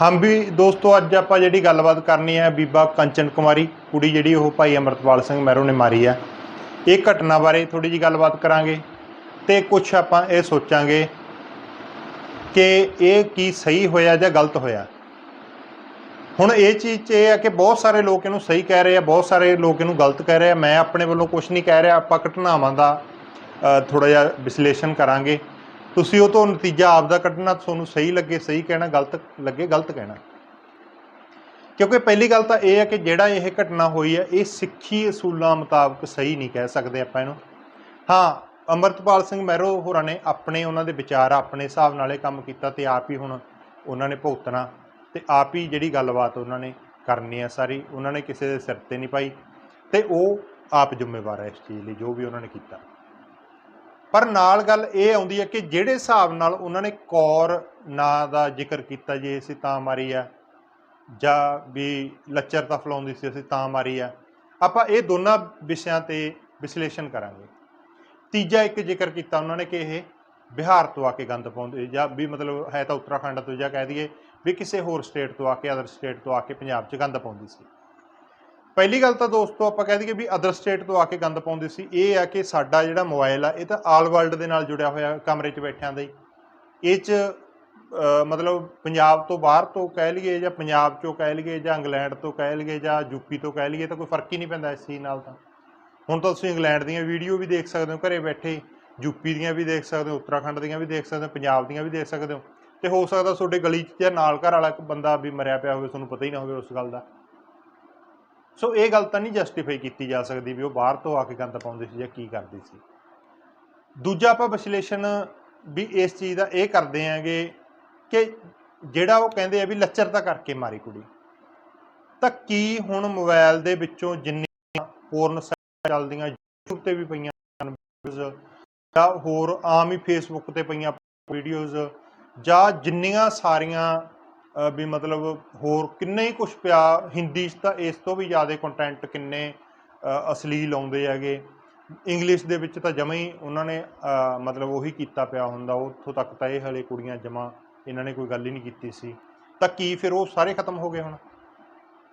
ਹਾਂ ਵੀ ਦੋਸਤੋ, ਅੱਜ ਆਪਾਂ ਜਿਹੜੀ ਗੱਲਬਾਤ ਕਰਨੀ ਹੈ ਬੀਬਾ ਕੰਚਨ ਕੁਮਾਰੀ, ਕੁੜੀ ਜਿਹੜੀ ਉਹ ਭਾਈ ਅਮਰਤਪਾਲ ਸਿੰਘ ਮਹਿਰੋ ਨੇ ਮਾਰੀ ਆ ਇਹ ਘਟਨਾ ਬਾਰੇ ਥੋੜੀ ਜੀ ਗੱਲਬਾਤ ਕਰਾਂਗੇ ਤੇ ਕੁਝ ਆਪਾਂ ਇਹ ਸੋਚਾਂਗੇ ਕਿ ਇਹ ਕੀ ਸਹੀ ਹੋਇਆ ਜਾਂ ਗਲਤ ਹੋਇਆ। ਹੁਣ ਇਹ ਚੀਜ਼ 'ਚ ਇਹ ਹੈ ਕਿ ਬਹੁਤ ਸਾਰੇ ਲੋਕ ਇਹਨੂੰ ਸਹੀ ਕਹਿ ਰਹੇ ਆ, ਬਹੁਤ ਸਾਰੇ ਲੋਕ ਇਹਨੂੰ ਗਲਤ ਕਹਿ ਰਹੇ ਆ। ਮੈਂ ਆਪਣੇ ਵੱਲੋਂ ਕੁਝ ਨਹੀਂ ਕਹਿ ਰਿਹਾ, ਆਪਾਂ ਘਟਨਾਵਾਂ ਦਾ ਥੋੜਾ ਜਿਹਾ ਵਿਸ਼ਲੇਸ਼ਣ ਕਰਾਂਗੇ। ਤੁਸੀਂ ਉਹ ਤੋਂ ਨਤੀਜਾ ਆਪ ਦਾ ਕੱਢਣਾ ਤੁਹਾਨੂੰ ਸਹੀ ਲੱਗੇ, ਸਹੀ ਕਹਿਣਾ, ਗਲਤ ਲੱਗੇ, ਗਲਤ ਕਹਿਣਾ। ਕਿਉਂਕਿ ਪਹਿਲੀ ਗੱਲ ਤਾਂ ਇਹ ਹੈ ਕਿ ਜਿਹੜਾ ਇਹ ਘਟਨਾ ਹੋਈ ਹੈ, ਇਹ ਸਿੱਖੀ ਅਸੂਲਾਂ ਮੁਤਾਬਕ ਸਹੀ ਨਹੀਂ ਕਹਿ ਸਕਦੇ ਆਪਾਂ ਇਹਨੂੰ। ਹਾਂ, ਅਮਰਤਪਾਲ ਸਿੰਘ ਮਹਿਰੋ ਹੋਰਾਂ ਨੇ ਆਪਣੇ ਉਹਨਾਂ ਦੇ ਵਿਚਾਰ ਆਪਣੇ ਹਿਸਾਬ ਨਾਲ ਇਹ ਕੰਮ ਕੀਤਾ ਤੇ ਆਪ ਹੀ ਹੁਣ ਉਹਨਾਂ ਨੇ ਭੁਗਤਣਾ ਤੇ ਆਪ ਹੀ ਜਿਹੜੀ ਗੱਲਬਾਤ ਉਹਨਾਂ ਨੇ ਕਰਨੀ ਹੈ ਸਾਰੀ, ਉਹਨਾਂ ਨੇ ਕਿਸੇ ਦੇ ਸਿਰ ਤੇ ਨਹੀਂ ਪਾਈ ਤੇ ਉਹ ਆਪ ਜ਼ਿੰਮੇਵਾਰ ਹੈ ਇਸ ਚੀਜ਼ ਲਈ, ਜੋ ਵੀ ਉਹਨਾਂ ਨੇ ਕੀਤਾ। ਪਰ ਨਾਲ ਗੱਲ ਇਹ ਆਉਂਦੀ ਹੈ ਕਿ ਜਿਹੜੇ ਹਿਸਾਬ ਨਾਲ ਉਹਨਾਂ ਨੇ ਕੌਰ ਨਾਂ ਦਾ ਜ਼ਿਕਰ ਕੀਤਾ ਜੇ, ਅਸੀਂ ਤਾਂ ਮਾਰੀ ਆ, ਜਾਂ ਵੀ ਲੱਚਰ ਤਾਂ ਫਲਾਉਂਦੀ ਸੀ, ਅਸੀਂ ਤਾਂ ਮਾਰੀ ਆ, ਆਪਾਂ ਇਹ ਦੋਨਾਂ ਵਿਸ਼ਿਆਂ ਤੇ ਵਿਸ਼ਲੇਸ਼ਣ ਕਰਾਂਗੇ। ਤੀਜਾ ਇੱਕ ਜ਼ਿਕਰ ਕੀਤਾ ਉਹਨਾਂ ਨੇ ਕਿ ਇਹ ਬਿਹਾਰ ਤੋਂ ਆ ਕੇ ਗੰਦ ਪਾਉਂਦੇ, ਜਾਂ ਵੀ ਮਤਲਬ ਹੈ ਤਾਂ ਉੱਤਰਾਖੰਡ ਤੋਂ, ਜਾਂ ਕਹਿ ਦਈਏ ਵੀ ਕਿਸੇ ਹੋਰ ਸਟੇਟ ਤੋਂ ਆ ਕੇ ਅਦਰ ਸਟੇਟ ਤੋਂ ਆ ਕੇ ਪੰਜਾਬ 'ਚ ਗੰਦ ਪਾਉਂਦੀ ਸੀ। ਪਹਿਲੀ ਗੱਲ ਤਾਂ ਦੋਸਤੋ ਆਪਾਂ ਕਹਿ ਦਈਏ ਵੀ ਅਦਰ ਸਟੇਟ ਤੋਂ ਆ ਕੇ ਗੰਦ ਪਾਉਂਦੇ ਸੀ। ਇਹ ਆ ਕਿ ਸਾਡਾ ਜਿਹੜਾ ਮੋਬਾਈਲ ਆ, ਇਹ ਤਾਂ ਆਲ ਵਰਲਡ ਦੇ ਨਾਲ ਜੁੜਿਆ ਹੋਇਆ ਕਮਰੇ 'ਚ ਬੈਠਿਆਂ ਦਾ ਹੀ। ਇਹ 'ਚ ਮਤਲਬ ਪੰਜਾਬ ਤੋਂ ਬਾਹਰ ਤੋਂ ਕਹਿ ਲਈਏ ਜਾਂ ਪੰਜਾਬ 'ਚੋਂ ਕਹਿ ਲਈਏ ਜਾਂ ਇੰਗਲੈਂਡ ਤੋਂ ਕਹਿ ਲਈਏ ਜਾਂ ਯੂਪੀ ਤੋਂ ਕਹਿ ਲਈਏ ਤਾਂ ਕੋਈ ਫ਼ਰਕ ਹੀ ਨਹੀਂ ਪੈਂਦਾ ਇਸ ਚੀਜ਼ ਨਾਲ ਤਾਂ। ਹੁਣ ਤਾਂ ਤੁਸੀਂ ਇੰਗਲੈਂਡ ਦੀਆਂ ਵੀਡੀਓ ਵੀ ਦੇਖ ਸਕਦੇ ਹੋ, ਘਰੇ ਬੈਠੇ ਯੂਪੀ ਦੀਆਂ ਵੀ ਦੇਖ ਸਕਦੇ ਹੋ, ਉੱਤਰਾਖੰਡ ਦੀਆਂ ਵੀ ਦੇਖ ਸਕਦੇ ਹੋ, ਪੰਜਾਬ ਦੀਆਂ ਵੀ ਦੇਖ ਸਕਦੇ ਹੋ। ਤੇ ਹੋ ਸਕਦਾ ਤੁਹਾਡੇ ਗਲੀ 'ਚ ਜਾਂ ਨਾਲ ਘਰ ਵਾਲਾ ਇੱਕ ਬੰਦਾ ਵੀ ਮਰਿਆ ਪਿਆ ਹੋਵੇ, ਤੁਹਾਨੂੰ ਪਤਾ ਹੀ ਨਾ ਹੋਵੇ ਉਸ ਗੱਲ ਦਾ। ਸੋ ਇਹ ਗੱਲ ਤਾਂ ਨਹੀਂ ਜਸਟੀਫਾਈ ਕੀਤੀ ਜਾ ਸਕਦੀ ਵੀ ਉਹ ਬਾਹਰ ਤੋਂ ਆ ਕੇ ਗੰਦ ਪਾਉਂਦੇ ਸੀ ਜਾਂ ਕੀ ਕਰਦੇ ਸੀ। ਦੂਜਾ ਆਪਾਂ ਵਿਸ਼ਲੇਸ਼ਣ ਵੀ ਇਸ ਚੀਜ਼ ਦਾ ਇਹ ਕਰਦੇ ਆਂਗੇ ਕਿ ਜਿਹੜਾ ਉਹ ਕਹਿੰਦੇ ਆ ਵੀ ਲੱਚਰਤਾ ਕਰਕੇ ਮਾਰੀ ਕੁੜੀ। ਤਾਂ ਕੀ ਹੁਣ ਮੋਬਾਈਲ ਦੇ ਵਿੱਚੋਂ ਜਿੰਨੀਆਂ ਪੋਰਨ ਚੱਲਦੀਆਂ, YouTube ਤੇ ਵੀ ਪਈਆਂ ਹਨ ਜਾਂ ਹੋਰ ਆਮ ਹੀ ਫੇਸਬੁੱਕ ਤੇ ਪਈਆਂ ਵੀਡੀਓਜ਼ ਜਾਂ ਜਿੰਨੀਆਂ ਸਾਰੀਆਂ ਵੀ ਮਤਲਬ ਹੋਰ ਕਿੰਨੇ ਹੀ ਕੁਝ ਪਿਆ, ਹਿੰਦੀ 'ਚ ਤਾਂ ਇਸ ਤੋਂ ਵੀ ਜ਼ਿਆਦਾ ਕੰਟੈਂਟ ਕਿੰਨੇ ਅਸ਼ਲੀਲ ਆਉਂਦੇ ਹੈਗੇ। ਇੰਗਲਿਸ਼ ਦੇ ਵਿੱਚ ਤਾਂ ਜਮਾਂ ਹੀ ਉਹਨਾਂ ਨੇ ਮਤਲਬ ਉਹੀ ਕੀਤਾ ਪਿਆ ਹੁੰਦਾ, ਉੱਥੋਂ ਤੱਕ ਤਾਂ ਇਹ ਹਲੇ ਕੁੜੀਆਂ ਜਮਾਂ ਇਹਨਾਂ ਨੇ ਕੋਈ ਗੱਲ ਹੀ ਨਹੀਂ ਕੀਤੀ ਸੀ। ਤਾਂ ਕੀ ਫਿਰ ਉਹ ਸਾਰੇ ਖਤਮ ਹੋ ਗਏ ਹੁਣ?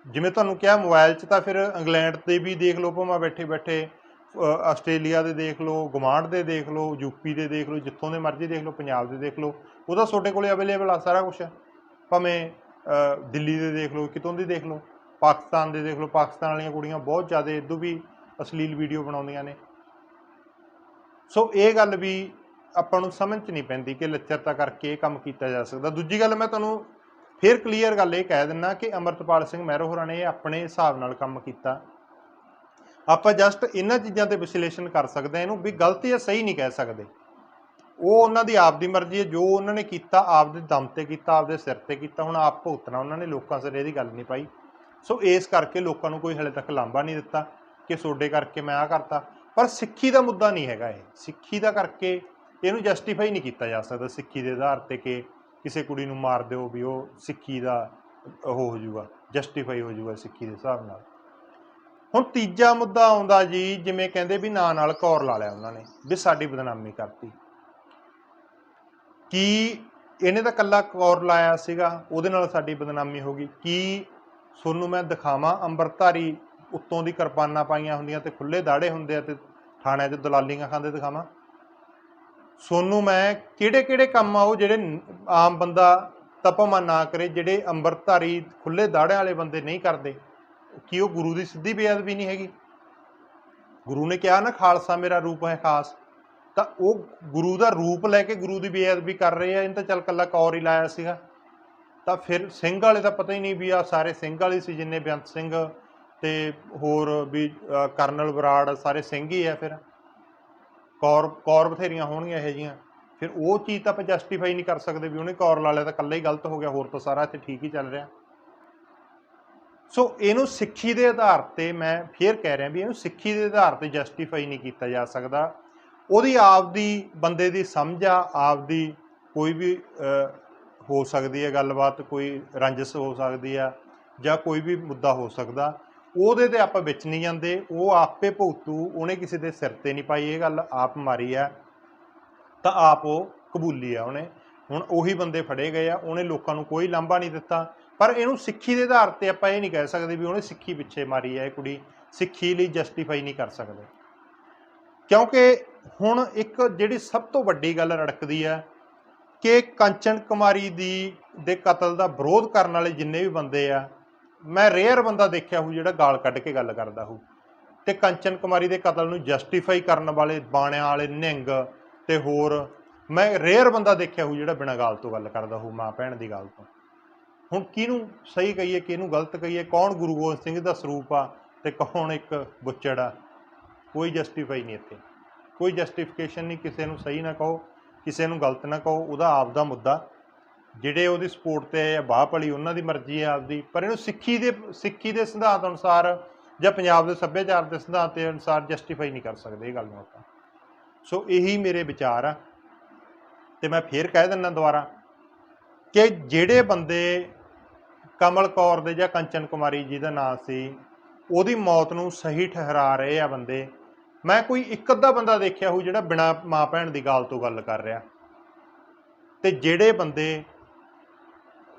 ਜਿਵੇਂ ਤੁਹਾਨੂੰ ਕਿਹਾ ਮੋਬਾਈਲ 'ਚ ਤਾਂ ਫਿਰ ਇੰਗਲੈਂਡ ਤੇ ਵੀ ਦੇਖ ਲਓ, ਭਾਵੇਂ ਬੈਠੇ ਬੈਠੇ ਆਸਟ੍ਰੇਲੀਆ ਦੇ ਦੇਖ ਲਓ ਗਵਾਂਢ ਦੇ ਦੇਖ ਲਓ ਯੂਪੀ ਦੇ ਦੇਖ ਲਓ, ਜਿੱਥੋਂ ਦੇ ਮਰਜ਼ੀ ਦੇਖ ਲਓ, ਪੰਜਾਬ ਦੇ ਦੇਖ ਲਓ ਉਹਦਾ ਤੁਹਾਡੇ ਕੋਲੇ ਅਵੇਲੇਬਲ ਆ ਸਾਰਾ ਕੁਝ ਭਾਵੇਂ ਦਿੱਲੀ ਦੇ ਦੇਖ ਲਓ, ਕਿਤੋਂ ਦੀ ਦੇਖ ਲਓ, ਪਾਕਿਸਤਾਨ ਦੇ ਦੇਖ ਲਓ, ਪਾਕਿਸਤਾਨ ਵਾਲੀਆਂ ਕੁੜੀਆਂ ਬਹੁਤ ਜ਼ਿਆਦਾ ਇਦੋਂ ਵੀ ਅਸ਼ਲੀਲ ਵੀਡੀਓ ਬਣਾਉਂਦੀਆਂ ਨੇ। ਸੋ ਇਹ ਗੱਲ ਵੀ ਆਪਾਂ ਨੂੰ ਸਮਝ 'ਚ ਨਹੀਂ ਪੈਂਦੀ ਕਿ ਲੱਚਰਤਾ ਕਰਕੇ ਇਹ ਕੰਮ ਕੀਤਾ ਜਾ ਸਕਦਾ। ਦੂਜੀ ਗੱਲ ਮੈਂ ਤੁਹਾਨੂੰ ਫਿਰ ਕਲੀਅਰ ਗੱਲ ਇਹ ਕਹਿ ਦਿੰਨਾ ਕਿ ਅਮਰਤਪਾਲ ਸਿੰਘ ਮਹਿਰੋ ਹੋਰਾਂ ਨੇ ਆਪਣੇ ਹਿਸਾਬ ਨਾਲ ਕੰਮ ਕੀਤਾ। ਆਪਾਂ ਜਸਟ ਇਹਨਾਂ ਚੀਜ਼ਾਂ ਤੇ ਵਿਸ਼ਲੇਸ਼ਣ ਕਰ ਸਕਦੇ ਹਾਂ, ਇਹਨੂੰ ਵੀ ਗਲਤੀ ਜਾਂ ਸਹੀ ਨਹੀਂ ਕਹਿ ਸਕਦੇ। ਉਹ ਉਹਨਾਂ ਦੀ ਆਪ ਦੀ ਮਰਜ਼ੀ ਹੈ, ਜੋ ਉਹਨਾਂ ਨੇ ਕੀਤਾ, ਆਪਦੇ ਦਮ ਤੇ ਕੀਤਾ, ਆਪਦੇ ਸਿਰ ਤੇ ਕੀਤਾ, ਹੁਣ ਆਪ ਭੁਗਤਣਾ ਉਹਨਾਂ ਨੇ, ਲੋਕਾਂ ਸਿਰ ਇਹਦੀ ਗੱਲ ਨਹੀਂ ਪਾਈ। ਸੋ ਇਸ ਕਰਕੇ ਲੋਕਾਂ ਨੂੰ ਕੋਈ ਹਲੇ ਤੱਕ ਲਾਂਭਾ ਨਹੀਂ ਦਿੱਤਾ ਕਿ ਸੋਡੇ ਕਰਕੇ ਮੈਂ ਆ ਕਰਤਾ। ਪਰ ਸਿੱਖੀ ਦਾ ਮੁੱਦਾ ਨਹੀਂ ਹੈਗਾ ਇਹ। ਸਿੱਖੀ ਦਾ ਕਰਕੇ ਇਹਨੂੰ ਜਸਟੀਫਾਈ ਨਹੀਂ ਕੀਤਾ ਜਾ ਸਕਦਾ ਸਿੱਖੀ ਦੇ ਆਧਾਰ ਤੇ ਕਿ ਕਿਸੇ ਕੁੜੀ ਨੂੰ ਮਾਰ ਦਿਓ ਵੀ ਉਹ ਸਿੱਖੀ ਦਾ ਉਹ ਹੋ ਜਾਊਗਾ ਜਸਟੀਫਾਈ ਹੋ ਜਾਊਗਾ ਸਿੱਖੀ ਦੇ ਹਿਸਾਬ ਨਾਲ। ਹੁਣ ਤੀਜਾ ਮੁੱਦਾ ਆਉਂਦਾ ਜੀ, ਜਿਵੇਂ ਕਹਿੰਦੇ ਵੀ ਨਾਂ ਨਾਲ ਕੌਰ ਲਾ ਲਿਆ ਉਹਨਾਂ ਨੇ, ਵੀ ਸਾਡੀ ਬਦਨਾਮੀ ਕਰਤੀ। ਕੀ ਇਹਨੇ ਤਾਂ ਕੱਲਾ ਕੌਰ ਲਾਇਆ ਸੀਗਾ, ਉਹਦੇ ਨਾਲ ਸਾਡੀ ਬਦਨਾਮੀ ਹੋ ਗਈ। ਕੀ ਤੁਹਾਨੂੰ ਮੈਂ ਦਿਖਾਵਾਂ? ਅੰਮ੍ਰਿਤਧਾਰੀ ਉੱਤੋਂ ਦੀ ਕਿਰਪਾਨਾਂ ਪਾਈਆਂ ਹੁੰਦੀਆਂ ਤੇ ਖੁੱਲੇ ਦਾੜੇ ਹੁੰਦੇ ਆ ਤੇ ਥਾਣਿਆਂ 'ਚ ਦਲਾਲੀਆਂ ਖਾਂਦੇ ਦਿਖਾਵਾਂ? ਸੋਨੂੰ ਮੈਂ ਕਿਹੜੇ ਕਿਹੜੇ ਕੰਮ ਆ ਉਹ ਜਿਹੜੇ ਆਮ ਬੰਦਾ ਤਪਮਾ ਨਾ ਕਰੇ, ਜਿਹੜੇ ਅੰਮ੍ਰਿਤਧਾਰੀ ਖੁੱਲੇ ਦਾੜਿਆਂ ਵਾਲੇ ਬੰਦੇ ਨਹੀਂ ਕਰਦੇ? ਕੀ ਉਹ ਗੁਰੂ ਦੀ ਸਿੱਧੀ ਬੇਅਦਬੀ ਨਹੀਂ ਹੈਗੀ? ਗੁਰੂ ਨੇ ਕਿਹਾ ਨਾ, ਖਾਲਸਾ ਮੇਰਾ ਰੂਪ ਹੈ ਖਾਸ। ਤਾਂ ਉਹ ਗੁਰੂ ਦਾ ਰੂਪ ਲੈ ਕੇ ਗੁਰੂ ਦੀ ਬੇਅਦਬੀ ਕਰ ਰਹੇ ਆ, ਇਹਨਾਂ ਤਾਂ ਚੱਲ ਕੱਲਾ ਕੌਰ ਹੀ ਲਾਇਆ ਸੀਗਾ। ਤਾਂ ਫਿਰ ਸਿੰਘ ਵਾਲੇ ਤਾਂ ਪਤਾ ਹੀ ਨਹੀਂ ਵੀ ਆ ਸਾਰੇ ਸਿੰਘ ਵਾਲੇ ਸੀ ਜਿੰਨੇ ਬੇਅੰਤ ਸਿੰਘ ਤੇ ਹੋਰ ਵੀ ਕਰਨਲ ਬਰਾੜ ਸਾਰੇ ਸਿੰਘ ਹੀ ਆ ਫਿਰ। ਕੌਰ ਕੌਰ ਬਥੇਰੀਆਂ ਹੋਣਗੀਆਂ ਇਹ ਜੀਆਂ ਫਿਰ ਉਹ ਚੀਜ਼ ਤਾਂ ਆਪਾਂ ਜਸਟੀਫਾਈ ਨਹੀਂ ਕਰ ਸਕਦੇ ਵੀ ਉਹਨੇ ਕੌਰ ਲਾ ਲਿਆ, ਤਾਂ ਕੱਲਾ ਹੀ ਗਲਤ ਹੋ ਗਿਆ, ਹੋਰ ਤਾਂ ਸਾਰਾ ਇੱਥੇ ਠੀਕ ਹੀ ਚੱਲ ਰਿਹਾ। ਸੋ ਇਹਨੂੰ ਸਿੱਖੀ ਦੇ ਆਧਾਰ ਤੇ ਮੈਂ ਫੇਰ ਕਹਿ ਰਿਹਾ ਵੀ ਇਹਨੂੰ ਸਿੱਖੀ ਦੇ ਆਧਾਰ ਤੇ ਜਸਟੀਫਾਈ ਨਹੀਂ ਕੀਤਾ ਜਾ ਸਕਦਾ। ਉਹਦੀ ਆਪਦੀ, ਬੰਦੇ ਦੀ ਸਮਝ ਆ, ਆਪਦੀ ਕੋਈ ਵੀ ਹੋ ਸਕਦੀ ਹੈ ਗੱਲਬਾਤ, ਕੋਈ ਰੰਜਸ ਹੋ ਸਕਦੀ ਆ ਜਾਂ ਕੋਈ ਵੀ ਮੁੱਦਾ ਹੋ ਸਕਦਾ, ਉਹਦੇ ਤੇ ਆਪਾਂ ਵਿੱਚ ਨਹੀਂ ਜਾਂਦੇ, ਉਹ ਆਪੇ ਭੁਗਤੂ, ਉਹਨੇ ਕਿਸੇ ਦੇ ਸਿਰ ਤੇ ਨਹੀਂ ਪਾਈ ਇਹ ਗੱਲ, ਆਪ ਮਾਰੀ ਆ, ਤਾਂ ਆਪ ਉਹ ਕਬੂਲੀ ਆ ਉਹਨੇ। ਹੁਣ ਉਹੀ ਬੰਦੇ ਫੜੇ ਗਏ ਆ, ਉਹਨੇ ਲੋਕਾਂ ਨੂੰ ਕੋਈ ਲਾਂਭਾ ਨਹੀਂ ਦਿੱਤਾ, ਪਰ ਇਹਨੂੰ ਸਿੱਖੀ ਦੇ ਆਧਾਰ ਤੇ ਆਪਾਂ ਇਹ ਨਹੀਂ ਕਹਿ ਸਕਦੇ ਵੀ ਉਹਨੇ ਸਿੱਖੀ ਪਿੱਛੇ ਮਾਰੀ ਹੈ ਇਹ ਕੁੜੀ, ਸਿੱਖੀ ਲਈ ਜਸਟੀਫਾਈ ਨਹੀਂ ਕਰ ਸਕਦੇ। ਕਿਉਂਕਿ ਹੁਣ ਇੱਕ ਜਿਹੜੀ ਸਭ ਤੋਂ ਵੱਡੀ ਗੱਲ ਰੜਕਦੀ ਹੈ ਕਿ ਕੰਚਨ ਕੁਮਾਰੀ ਦੀ, ਦੇ ਕਤਲ ਦਾ ਵਿਰੋਧ ਕਰਨ ਵਾਲੇ ਜਿੰਨੇ ਵੀ ਬੰਦੇ ਆ, ਮੈਂ ਰੇਅਰ ਬੰਦਾ ਦੇਖਿਆ ਹੂ ਜਿਹੜਾ ਗਾਲ ਕੱਢ ਕੇ ਗੱਲ ਕਰਦਾ ਹੂ ਤੇ ਕੰਚਨ ਕੁਮਾਰੀ ਦੇ ਕਤਲ ਨੂੰ ਜਸਟੀਫਾਈ ਕਰਨ ਵਾਲੇ ਬਾਣਿਆਂ ਵਾਲੇ ਨਿੰਗ ਤੇ ਹੋਰ ਮੈਂ ਰੇਅਰ ਬੰਦਾ ਦੇਖਿਆ ਹੂ ਜਿਹੜਾ ਬਿਨਾਂ ਗਾਲ ਤੋਂ ਗੱਲ ਕਰਦਾ ਹੂ ਮਾਂ ਭੈਣ ਦੀ ਗੱਲ ਤੋਂ। ਹੁਣ ਕਿਹਨੂੰ ਸਹੀ ਕਹੀਏ, ਕਿਹਨੂੰ ਗਲਤ ਕਹੀਏ, ਕੌਣ ਗੁਰੂ ਗੋਬਿੰਦ ਸਿੰਘ ਦਾ ਸਰੂਪ ਆ ਤੇ ਕੌਣ ਇੱਕ ਬੁੱਚੜ ਆ? ਕੋਈ ਜਸਟੀਫਾਈ ਨਹੀਂ ਇੱਥੇ। ਕੋਈ ਜਸਟੀਫਿਕੇਸ਼ਨ ਨਹੀਂ, ਕਿਸੇ ਨੂੰ ਸਹੀ ਨਾ ਕਹੋ, ਕਿਸੇ ਨੂੰ ਗਲਤ ਨਾ ਕਹੋ, ਉਹਦਾ ਆਪ ਦਾ ਮੁੱਦਾ। ਜਿਹੜੇ ਉਹਦੀ ਸਪੋਰਟ ਤੇ ਆ ਬਾਹ ਭਲੀ, ਉਹਨਾਂ ਦੀ ਮਰਜ਼ੀ ਹੈ ਆਪਦੀ, ਪਰ ਇਹਨੂੰ ਸਿੱਖੀ ਦੇ ਸਿੱਖੀ ਦੇ ਸਿਧਾਂਤ ਅਨੁਸਾਰ ਜਾਂ ਪੰਜਾਬ ਦੇ ਸੱਭਿਆਚਾਰ ਦੇ ਸਿਧਾਂਤ ਦੇ ਅਨੁਸਾਰ ਜਸਟੀਫਾਈ ਨਹੀਂ ਕਰ ਸਕਦੇ ਇਹ ਗੱਲ ਨੂੰ ਆਪਾਂ। ਸੋ ਇਹੀ ਮੇਰੇ ਵਿਚਾਰ ਆ। ਤੇ ਮੈਂ ਫੇਰ ਕਹਿ ਦਿੰਦਾ ਦੁਬਾਰਾ ਕਿ ਜਿਹੜੇ ਬੰਦੇ ਕਮਲ ਕੌਰ ਦੇ ਜਾਂ ਕੰਚਨ ਕੁਮਾਰੀ ਜੀ ਦਾ ਨਾਮ ਸੀ, ਉਹਦੀ ਮੌਤ ਨੂੰ ਸਹੀ ਠਹਿਰਾ ਰਹੇ ਆ ਬੰਦੇ। ਮੈਂ ਕੋਈ ਇੱਕ ਅੱਧਾ ਬੰਦਾ ਦੇਖਿਆ ਹੋਊ ਜਿਹੜਾ ਬਿਨਾ ਮਾਂ ਭੈਣ ਦੀ ਗੱਲ ਤੋਂ ਗੱਲ ਕਰ ਰਿਹਾ। ਤੇ ਜਿਹੜੇ ਬੰਦੇ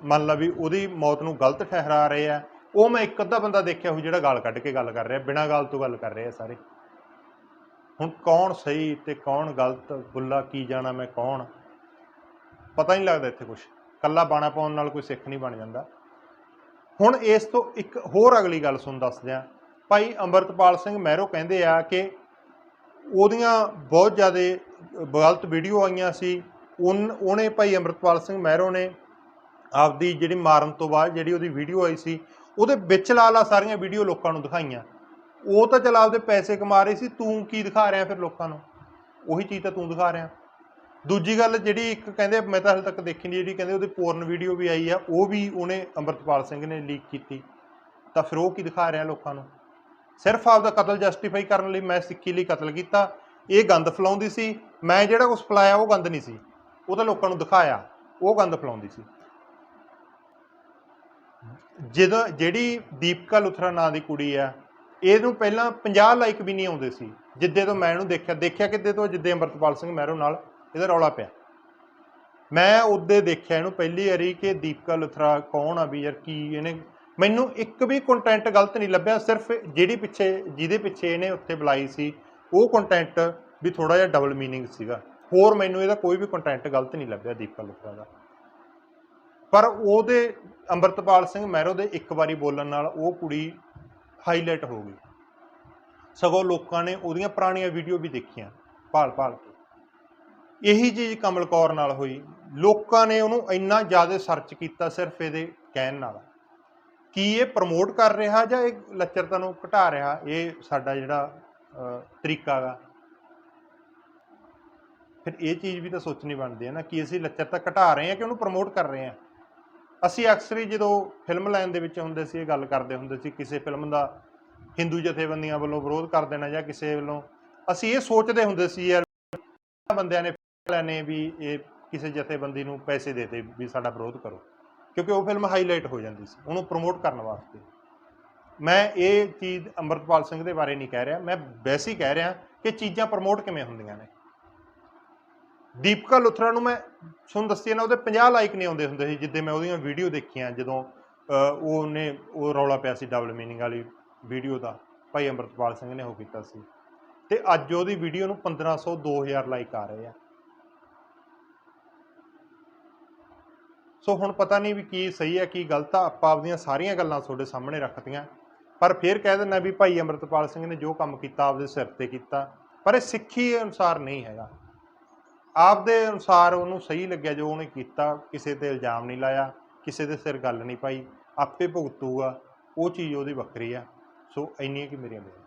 ਮੰਨ ਲਾ ਵੀ ਉਹਦੀ ਮੌਤ ਨੂੰ ਗਲਤ ਠਹਿਰਾ ਰਹੇ ਆ, ਉਹ ਮੈਂ ਇੱਕ ਅੱਧਾ ਬੰਦਾ ਦੇਖਿਆ ਹੋਊ ਜਿਹੜਾ ਗਾਲ ਕੱਢ ਕੇ ਗੱਲ ਕਰ ਰਿਹਾ, ਬਿਨਾ ਗਾਲ ਤੋਂ ਗੱਲ ਕਰ ਰਿਹਾ ਸਾਰੇ। ਹੁਣ ਕੌਣ ਸਹੀ ਤੇ ਕੌਣ ਗਲਤ, ਬੁੱਲਾ ਕੀ ਜਾਣਾ, ਮੈਂ ਕੌਣ? ਪਤਾ ਨਹੀਂ ਲੱਗਦਾ ਇੱਥੇ ਕੁਝ ਕੱਲਾ ਬਾਣਾ ਪਾਉਣ ਨਾਲ ਕੋਈ ਸਿੱਖ ਨਹੀਂ ਬਣ ਜਾਂਦਾ। ਹੁਣ ਇਸ ਤੋਂ ਇੱਕ ਹੋਰ ਅਗਲੀ ਗੱਲ ਸੁਣ ਦੱਸਦਿਆਂ, ਭਾਈ ਅੰਮ੍ਰਿਤਪਾਲ ਸਿੰਘ ਮਹਿਰੋ ਕਹਿੰਦੇ ਆ ਕਿ ਉਹਦੀਆਂ ਬਹੁਤ ਜ਼ਿਆਦਾ ਗਲਤ ਵੀਡੀਓ ਆਈਆਂ ਸੀ। ਉਨ, ਉਹਨੇ ਭਾਈ ਅੰਮ੍ਰਿਤਪਾਲ ਸਿੰਘ ਮਹਿਰੋ ਨੇ ਆਪਦੀ ਜਿਹੜੀ ਮਾਰਨ ਤੋਂ ਬਾਅਦ ਜਿਹੜੀ ਉਹਦੀ ਵੀਡੀਓ ਆਈ ਸੀ, ਉਹਦੇ ਵਿੱਚ ਲਾ ਲਾ ਸਾਰੀਆਂ ਵੀਡੀਓ ਲੋਕਾਂ ਨੂੰ ਦਿਖਾਈਆਂ। ਉਹ ਤਾਂ ਚਲ ਆਪਦੇ ਪੈਸੇ ਕਮਾ ਰਹੀ ਸੀ, ਤੂੰ ਕੀ ਦਿਖਾ ਰਿਹਾ ਫਿਰ ਲੋਕਾਂ ਨੂੰ? ਉਹੀ ਚੀਜ਼ ਤਾਂ ਤੂੰ ਦਿਖਾ ਰਿਹਾ। ਦੂਜੀ ਗੱਲ ਜਿਹੜੀ ਇੱਕ ਕਹਿੰਦੇ, ਮੈਂ ਤਾਂ ਹਾਲੇ ਤੱਕ ਦੇਖੀ ਨਹੀਂ ਜਿਹੜੀ ਕਹਿੰਦੇ ਉਹਦੀ ਪੋਰਨ ਵੀਡੀਓ ਵੀ ਆਈ ਆ, ਉਹ ਵੀ ਉਹਨੇ ਅੰਮ੍ਰਿਤਪਾਲ ਸਿੰਘ ਨੇ ਲੀਕ ਕੀਤੀ। ਤਾਂ ਫਿਰ ਉਹ ਕੀ ਦਿਖਾ ਰਿਹਾ ਲੋਕਾਂ ਨੂੰ? ਸਿਰਫ ਆਪਦਾ ਕਤਲ ਜਸਟੀਫਾਈ ਕਰਨ ਲਈ ਮੈਂ ਸਿੱਖੀ ਲਈ ਕਤਲ ਕੀਤਾ। ਇਹ ਗੰਦ ਫਲਾਉਂਦੀ ਸੀ। ਮੈਂ ਜਿਹੜਾ ਕੁਝ ਫਲਾਇਆ ਉਹ ਗੰਦ ਨਹੀਂ ਸੀ। ਉਹ ਤਾਂ ਲੋਕਾਂ ਨੂੰ ਦਿਖਾਇਆ। ਉਹ ਗੰਦ ਫਲਾਉਂਦੀ ਸੀ। ਜਦੋਂ ਜਿਹੜੀ ਦੀਪਕਾ ਲੁਥਰਾ ਨਾਂ ਦੀ ਕੁੜੀ ਆ, ਇਹਨੂੰ ਪਹਿਲਾਂ 50 ਲਾਈਕ ਵੀ ਨਹੀਂ ਆਉਂਦੇ ਸੀ। ਜਿੱਦੇ ਤੋਂ ਮੈਂ ਇਹਨੂੰ ਦੇਖਿਆ ਦੇਖਿਆ ਕਿੱਦੇ ਤੋਂ? ਜਿੱਦੇ ਅੰਮ੍ਰਿਤਪਾਲ ਸਿੰਘ ਮਹਿਰੋ ਨਾਲ ਇਹਦਾ ਰੌਲਾ ਪਿਆ। ਮੈਂ ਉਹਦੇ ਦੇਖਿਆ ਇਹਨੂੰ ਪਹਿਲੀ ਵਾਰੀ ਕਿ ਦੀਪਕਾ ਲੁਥਰਾ ਕੌਣ ਆ ਵੀ ਯਾਰ ਕੀ ਇਹਨੇ ਮੈਨੂੰ ਇੱਕ ਵੀ ਕੰਟੈਂਟ ਗਲਤ ਨਹੀਂ ਲੱਭਿਆ, ਸਿਰਫ ਜਿਹੜੀ ਪਿੱਛੇ, ਜਿਹਦੇ ਪਿੱਛੇ ਇਹਨੇ ਉੱਥੇ ਬੁਲਾਈ ਸੀ, ਉਹ ਕੰਟੈਂਟ ਵੀ ਥੋੜਾ ਜਿਹਾ ਡਬਲ ਮੀਨਿੰਗ ਸੀਗਾ। ਹੋਰ ਮੈਨੂੰ ਇਹਦਾ ਕੋਈ ਵੀ ਕੰਟੈਂਟ ਗਲਤ ਨਹੀਂ ਲੱਭਿਆ ਦੀਪਕਾ ਲੁਥਰਾ ਦਾ। ਪਰ ਉਹਦੇ ਅੰਮ੍ਰਿਤਪਾਲ ਸਿੰਘ ਮਹਿਰੋ ਦੇ ਇੱਕ ਵਾਰੀ ਬੋਲਣ ਨਾਲ ਉਹ ਕੁੜੀ ਹਾਈਲਾਈਟ ਹੋ ਗਈ। ਸਗੋਂ ਲੋਕਾਂ ਨੇ ਉਹਦੀਆਂ ਪੁਰਾਣੀਆਂ ਵੀਡੀਓ ਵੀ ਦੇਖੀਆਂ, ਭਾਲ ਭਾਲ ਕੇ। ਇਹੀ ਚੀਜ਼ ਕਮਲ ਕੌਰ ਨਾਲ ਹੋਈ। ਲੋਕਾਂ ਨੇ ਉਹਨੂੰ ਇੰਨਾ ਜ਼ਿਆਦਾ ਸਰਚ ਕੀਤਾ ਸਿਰਫ ਇਹਦੇ ਕਹਿਣ ਨਾਲ। ਕੀ ਇਹ ਪ੍ਰਮੋਟ ਕਰ ਰਿਹਾ ਜਾਂ ਇਹ ਲੱਚਰਤਾ ਨੂੰ ਘਟਾ ਰਿਹਾ? ਇਹ ਸਾਡਾ ਜਿਹੜਾ ਤਰੀਕਾ ਗਾ। ਫਿਰ ਇਹ ਚੀਜ਼ ਵੀ ਤਾਂ ਸੋਚਣੀ ਬਣਦੀ ਹੈ ਨਾ ਕਿ ਅਸੀਂ ਲੱਚਰਤਾ ਘਟਾ ਰਹੇ ਹਾਂ ਕਿ ਉਹਨੂੰ ਪ੍ਰਮੋਟ ਕਰ ਰਹੇ ਹਾਂ। ਅਸੀਂ ਅਕਸਰ ਹੀ ਜਦੋਂ ਫਿਲਮ ਲਾਈਨ ਦੇ ਵਿੱਚ ਹੁੰਦੇ ਸੀ, ਇਹ ਗੱਲ ਕਰਦੇ ਹੁੰਦੇ ਸੀ, ਕਿਸੇ ਫਿਲਮ ਦਾ ਹਿੰਦੂ ਜਥੇਬੰਦੀਆਂ ਵੱਲੋਂ ਵਿਰੋਧ ਕਰ ਦੇਣਾ ਜਾਂ ਕਿਸੇ ਵੱਲੋਂ, ਅਸੀਂ ਇਹ ਸੋਚਦੇ ਹੁੰਦੇ ਸੀ, ਯਾਰ ਬੰਦਿਆਂ ਨੇ ਫਿਲਮਾਂ ਵੀ ਇਹ ਕਿਸੇ ਜਥੇਬੰਦੀ ਨੂੰ ਪੈਸੇ ਦੇਤੇ ਵੀ ਸਾਡਾ ਵਿਰੋਧ ਕਰੋ। ਕਿਉਂਕਿ ਉਹ ਫਿਲਮ ਹਾਈਲਾਈਟ ਹੋ ਜਾਂਦੀ ਸੀ, ਉਹਨੂੰ ਪ੍ਰਮੋਟ ਕਰਨ ਵਾਸਤੇ। ਮੈਂ ਇਹ ਚੀਜ਼ ਅੰਮ੍ਰਿਤਪਾਲ ਸਿੰਘ ਦੇ ਬਾਰੇ ਨਹੀਂ ਕਹਿ ਰਿਹਾ, ਮੈਂ ਵੈਸੇ ਹੀ ਕਹਿ ਰਿਹਾ ਕਿ ਚੀਜ਼ਾਂ ਪ੍ਰਮੋਟ ਕਿਵੇਂ ਹੁੰਦੀਆਂ ਨੇ। ਦੀਪਕਾ ਲੁਥਰਾ ਨੂੰ ਮੈਂ, ਤੁਹਾਨੂੰ ਦੱਸਿਆ ਨਾ, ਉਹਦੇ 50 ਲਾਈਕ ਨਹੀਂ ਆਉਂਦੇ ਹੁੰਦੇ ਸੀ, ਜਿੱਦੇ ਮੈਂ ਉਹਦੀਆਂ ਵੀਡੀਓ ਦੇਖੀਆਂ, ਜਦੋਂ ਉਹ ਉਹਨੇ, ਉਹ ਰੌਲਾ ਪਿਆ ਸੀ ਡਬਲ ਮੀਨਿੰਗ ਵਾਲੀ ਵੀਡੀਓ ਦਾ, ਭਾਈ ਅੰਮ੍ਰਿਤਪਾਲ ਸਿੰਘ ਨੇ ਉਹ ਕੀਤਾ ਸੀ। ਤੇ ਅੱਜ ਉਹਦੀ ਵੀਡੀਓ ਨੂੰ 1500 2000 ਲਾਈਕ ਆ ਰਹੇ ਆ। ਸੋ ਹੁਣ ਪਤਾ ਨਹੀਂ ਵੀ ਕੀ ਸਹੀ ਹੈ, ਕੀ ਗਲਤ ਆ। ਆਪਾਂ ਆਪਦੀਆਂ ਸਾਰੀਆਂ ਗੱਲਾਂ ਤੁਹਾਡੇ ਸਾਹਮਣੇ ਰੱਖਤੀਆਂ। ਪਰ ਫਿਰ ਕਹਿ ਦਿੰਦਾ ਵੀ ਭਾਈ ਅੰਮ੍ਰਿਤਪਾਲ ਸਿੰਘ ਨੇ ਜੋ ਕੰਮ ਕੀਤਾ, ਆਪਦੇ ਸਿਰ ਤੇ ਕੀਤਾ। ਪਰ ਇਹ ਸਿੱਖੀ ਅਨੁਸਾਰ ਨਹੀਂ ਹੈਗਾ। ਆਪਦੇ ਅਨੁਸਾਰ ਉਹਨੂੰ ਸਹੀ ਲੱਗਿਆ ਜੋ ਉਹਨੇ ਕੀਤਾ। ਕਿਸੇ ਤੇ ਇਲਜ਼ਾਮ ਨਹੀਂ ਲਾਇਆ, ਕਿਸੇ ਦੇ ਸਿਰ ਗੱਲ ਨਹੀਂ ਪਾਈ। ਆਪੇ ਭੁਗਤੂਗਾ। ਉਹ ਚੀਜ਼ ਉਹਦੀ ਵੱਖਰੀ ਆ। ਸੋ ਇੰਨੀਆਂ ਕਿ ਮੇਰੀਆਂ ਬੇਨਤੀਆਂ।